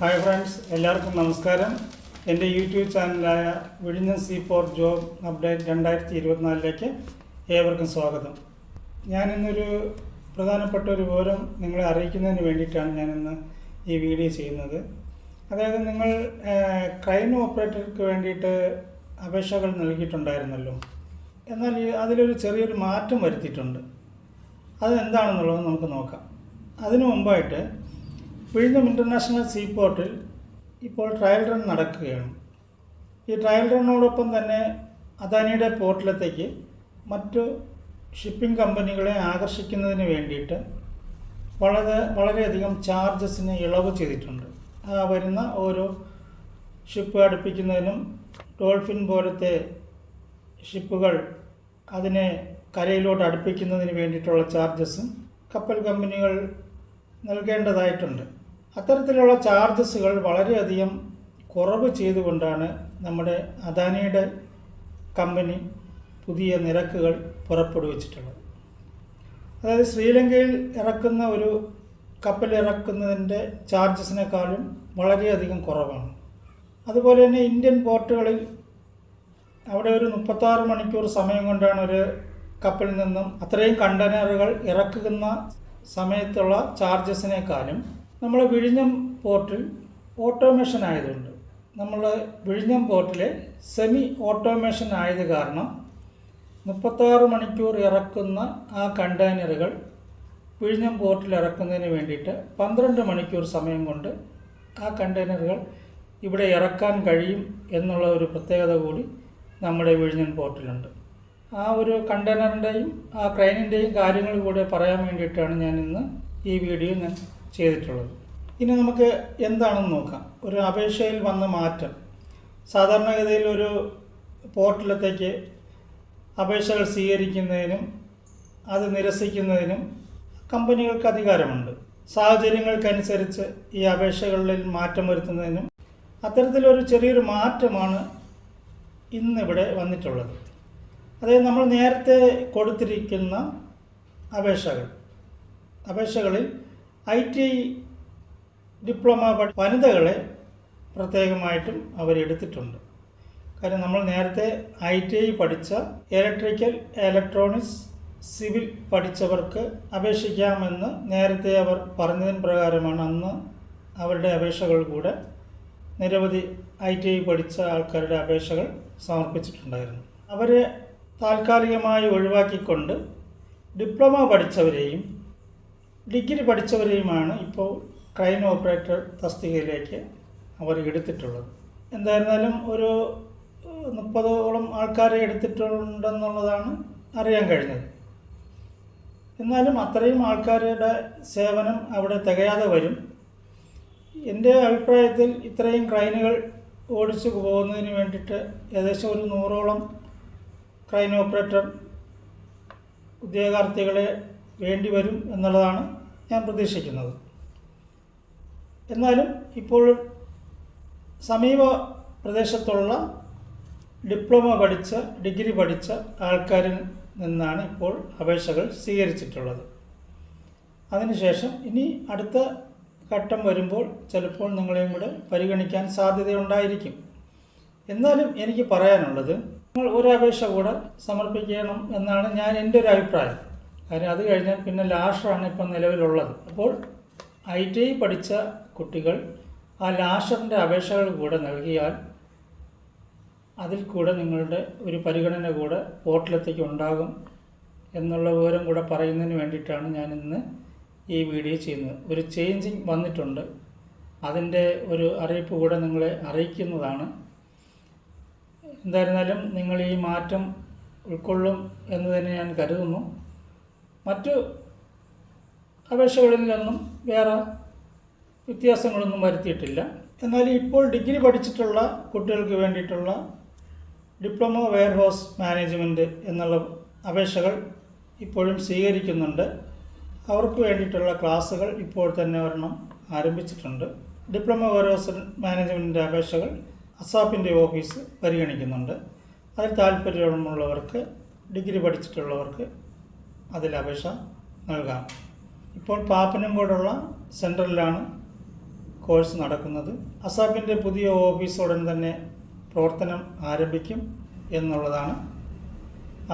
Hi friends എല്ലാവർക്കും നമസ്കാരം. എന്റെ യൂട്യൂബ് ചാനലായ വിഴിഞ്ഞം സി ഫോർ ജോബ് അപ്ഡേറ്റ് രണ്ടായിരത്തി ഇരുപത്തിനാലിലേക്ക് ഏവർക്കും സ്വാഗതം. ഞാനിന്നൊരു പ്രധാനപ്പെട്ട ഒരു വിവരം നിങ്ങളെ അറിയിക്കുന്നതിന് വേണ്ടിയിട്ടാണ് ഞാനിന്ന് ഈ വീഡിയോ ചെയ്യുന്നത്. അതായത് നിങ്ങൾ ക്രൈൻ ഓപ്പറേറ്റർക്ക് വേണ്ടിയിട്ട് അപേക്ഷകൾ നൽകിയിട്ടുണ്ടായിരുന്നല്ലോ. എന്നാൽ അതിലൊരു ചെറിയൊരു മാറ്റം വരുത്തിയിട്ടുണ്ട്. അത് എന്താണെന്നുള്ളത് നമുക്ക് നോക്കാം. അതിനു മുമ്പായിട്ട് വിഴിഞ്ഞം ഇന്റർനാഷണൽ സീപോർട്ടിൽ ഇപ്പോൾ ട്രയൽ റൺ നടക്കുകയാണ്. ഈ ട്രയൽ റണ്ണോടൊപ്പം തന്നെ അദാനിയുടെ പോർട്ടിലത്തേക്ക് മറ്റു ഷിപ്പിംഗ് കമ്പനികളെ ആകർഷിക്കുന്നതിന് വേണ്ടിയിട്ട് വളരെ വളരെയധികം ചാർജസിന് ഇളവ് ചെയ്തിട്ടുണ്ട്. ആ വരുന്ന ഓരോ ഷിപ്പ് അടുപ്പിക്കുന്നതിനും ഡോൾഫിൻ പോലത്തെ ഷിപ്പുകൾ അതിനെ കരയിലോട്ട് അടുപ്പിക്കുന്നതിന് വേണ്ടിയിട്ടുള്ള ചാർജസും കപ്പൽ കമ്പനികൾ നൽകേണ്ടതായിട്ടുണ്ട്. അത്തരത്തിലുള്ള ചാർജസുകൾ വളരെയധികം കുറവ് ചെയ്തുകൊണ്ടാണ് നമ്മുടെ അദാനിയുടെ കമ്പനി പുതിയ നിരക്കുകൾ പുറപ്പെടുവിച്ചിട്ടുള്ളത്. അതായത് ശ്രീലങ്കയിൽ ഇറക്കുന്ന ഒരു കപ്പൽ ഇറക്കുന്നതിന്റെ ചാർജസിനേക്കാളും വളരെയധികം കുറവാണ്. അതുപോലെ തന്നെ ഇന്ത്യൻ പോർട്ടുകളിൽ അവിടെ ഒരു മുപ്പത്താറ് മണിക്കൂർ സമയം കൊണ്ടാണ് ഒരു കപ്പലിൽ നിന്നും അത്രയും കണ്ടെയ്നറുകൾ ഇറക്കുന്ന സമയത്തുള്ള ചാർജസിനേക്കാളും നമ്മൾ വിഴിഞ്ഞം പോർട്ടിൽ ഓട്ടോമേഷൻ ആയതുകൊണ്ട് നമ്മൾ വിഴിഞ്ഞം പോർട്ടിലെ സെമി ഓട്ടോമേഷൻ ആയത് കാരണം മുപ്പത്താറ് മണിക്കൂർ ഇറക്കുന്ന ആ കണ്ടെയ്നറുകൾ വിഴിഞ്ഞം പോർട്ടിൽ ഇറക്കുന്നതിന് വേണ്ടിയിട്ട് പന്ത്രണ്ട് മണിക്കൂർ സമയം കൊണ്ട് ആ കണ്ടെയ്നറുകൾ ഇവിടെ ഇറക്കാൻ കഴിയും എന്നുള്ള ഒരു പ്രത്യേകത കൂടി നമ്മുടെ വിഴിഞ്ഞം പോർട്ടിലുണ്ട്. ആ ഒരു കണ്ടെയ്നറിന്റെയും ആ ക്രെയിനിന്റെയും കാര്യങ്ങൾ കൂടെ പറയാൻ വേണ്ടിയിട്ടാണ് ഞാൻ ഇന്ന് ഈ വീഡിയോ ഞാൻ ചെയ്തിട്ടുള്ളത്. ഇനി നമുക്ക് എന്താണെന്ന് നോക്കാം. ഒരു അപേക്ഷയിൽ വന്ന മാറ്റം. സാധാരണഗതിയിൽ ഒരു പോർട്ടലത്തേക്ക് അപേക്ഷകൾ സ്വീകരിക്കുന്നതിനും അത് നിരസിക്കുന്നതിനും കമ്പനികൾക്ക് അധികാരമുണ്ട്. സാഹചര്യങ്ങൾക്കനുസരിച്ച് ഈ അപേക്ഷകളിൽ മാറ്റം വരുത്തുന്നതിനും അത്തരത്തിലൊരു ചെറിയൊരു മാറ്റമാണ് ഇന്നിവിടെ വന്നിട്ടുള്ളത്. അതായത് നമ്മൾ നേരത്തെ കൊടുത്തിരിക്കുന്ന അപേക്ഷകൾ. അപേക്ഷകളിൽ ഐ ടി ഡിപ്ലോമ വനിതകളെ പ്രത്യേകമായിട്ടും അവരെടുത്തിട്ടുണ്ട്. കാര്യം നമ്മൾ നേരത്തെ ഐ ടി ഐ പഠിച്ച ഇലക്ട്രിക്കൽ ഇലക്ട്രോണിക്സ് സിവിൽ പഠിച്ചവർക്ക് അപേക്ഷിക്കാമെന്ന് നേരത്തെ അവർ പറഞ്ഞതിന് പ്രകാരമാണ് അന്ന് അവരുടെ അപേക്ഷകൾ കൂടെ നിരവധി ഐ ടി ഐ പഠിച്ച ആൾക്കാരുടെ അപേക്ഷകൾ സമർപ്പിച്ചിട്ടുണ്ടായിരുന്നു. അവരെ താൽക്കാലികമായി ഒഴിവാക്കിക്കൊണ്ട് ഡിപ്ലോമ പഠിച്ചവരെയും ഡിഗ്രി പഠിച്ചവരെയുമാണ് ഇപ്പോൾ ക്രൈൻ ഓപ്പറേറ്റർ തസ്തികയിലേക്ക് അവർ എടുത്തിട്ടുള്ളത്. എന്തായിരുന്നാലും ഒരു മുപ്പതോളം ആൾക്കാരെ എടുത്തിട്ടുണ്ടെന്നുള്ളതാണ് അറിയാൻ കഴിഞ്ഞത്. എന്നാലും അത്രയും ആൾക്കാരുടെ സേവനം അവിടെ തികയാതെ വരും. എന്റെ അഭിപ്രായത്തിൽ ഇത്രയും ക്രൈനുകൾ ഓടിച്ചു പോകുന്നതിന് വേണ്ടിയിട്ട് ഏകദേശം ഒരു നൂറോളം ക്രൈൻ ഓപ്പറേറ്റർ ഉദ്യോഗാർത്ഥികളെ വേണ്ടി വരും എന്നുള്ളതാണ് ഞാൻ പ്രതീക്ഷിക്കുന്നത്. എന്നാലും ഇപ്പോൾ സമീപ പ്രദേശത്തുള്ള ഡിപ്ലോമ പഠിച്ച ഡിഗ്രി പഠിച്ച ആൾക്കാരിൽ നിന്നാണ് ഇപ്പോൾ അപേക്ഷകൾ സ്വീകരിച്ചിട്ടുള്ളത്. അതിനുശേഷം ഇനി അടുത്ത ഘട്ടം വരുമ്പോൾ ചിലപ്പോൾ നിങ്ങളെയും കൂടെ പരിഗണിക്കാൻ സാധ്യതയുണ്ടായിരിക്കും. എന്നാലും എനിക്ക് പറയാനുള്ളത് നിങ്ങൾ ഒരു അപേക്ഷ കൂടെ സമർപ്പിക്കണം എന്നാണ് ഞാൻ എന്റെ ഒരു അഭിപ്രായം. കാര്യം അത് കഴിഞ്ഞാൽ പിന്നെ ലാഷറാണ് ഇപ്പം നിലവിലുള്ളത്. അപ്പോൾ ഐ ടി ഐ പഠിച്ച കുട്ടികൾ ആ ലാഷറിന്റെ അപേക്ഷകൾ കൂടെ നൽകിയാൽ അതിൽ കൂടെ നിങ്ങളുടെ ഒരു പരിഗണന കൂടെ പോർട്ടലത്തേക്ക് ഉണ്ടാകും എന്നുള്ള വിവരം കൂടെ പറയുന്നതിന് വേണ്ടിയിട്ടാണ് ഞാൻ ഇന്ന് ഈ വീഡിയോ ചെയ്യുന്നത്. ഒരു ചേഞ്ചിങ് വന്നിട്ടുണ്ട്. അതിന്റെ ഒരു അറിയിപ്പ് കൂടെ നിങ്ങളെ അറിയിക്കുന്നതാണ്. എന്തായിരുന്നാലും നിങ്ങൾ ഈ മാറ്റം ഉൾക്കൊള്ളും എന്ന് തന്നെ ഞാൻ കരുതുന്നു. മറ്റു അപേക്ഷകളിലൊന്നും വേറെ വ്യത്യാസങ്ങളൊന്നും വരുത്തിയിട്ടില്ല. എന്നാൽ ഇപ്പോൾ ഡിഗ്രി പഠിച്ചിട്ടുള്ള കുട്ടികൾക്ക് വേണ്ടിയിട്ടുള്ള ഡിപ്ലോമ വെയർ ഹൗസ് മാനേജ്മെന്റ് എന്നുള്ള അപേക്ഷകൾ ഇപ്പോഴും സ്വീകരിക്കുന്നുണ്ട്. അവർക്ക് വേണ്ടിയിട്ടുള്ള ക്ലാസ്സുകൾ ഇപ്പോൾ തന്നെ ഒരെണ്ണം ആരംഭിച്ചിട്ടുണ്ട്. ഡിപ്ലോമ വെയർ ഹൗസ് മാനേജ്മെന്റിന്റെ അപേക്ഷകൾ അസാപ്പിന്റെ ഓഫീസ് പരിഗണിക്കുന്നുണ്ട്. അതിൽ താല്പര്യമുള്ളവർക്ക് ഡിഗ്രി പഠിച്ചിട്ടുള്ളവർക്ക് അതിൽ അപേക്ഷ നൽകാം. ഇപ്പോൾ പാപ്പനും കൂടെയുള്ള സെൻട്രലിലാണ് കോഴ്സ് നടക്കുന്നത്. അസാപ്പിന്റെ പുതിയ ഓഫീസ് ഉടൻ തന്നെ പ്രവർത്തനം ആരംഭിക്കും എന്നുള്ളതാണ്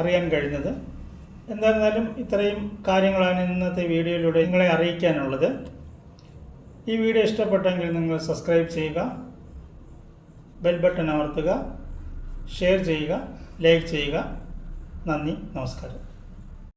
അറിയാൻ കഴിഞ്ഞത്. എന്തായിരുന്നാലും ഇത്രയും കാര്യങ്ങളാണ് ഇന്നത്തെ വീഡിയോയിലൂടെ നിങ്ങളെ അറിയിക്കാനുള്ളത്. ഈ വീഡിയോ ഇഷ്ടപ്പെട്ടെങ്കിൽ നിങ്ങൾ സബ്സ്ക്രൈബ് ചെയ്യുക ബെൽ ബട്ടൺ അമർത്തുക ഷെയർ ചെയ്യുക ലൈക്ക് ചെയ്യുക. നന്ദി നമസ്കാരം.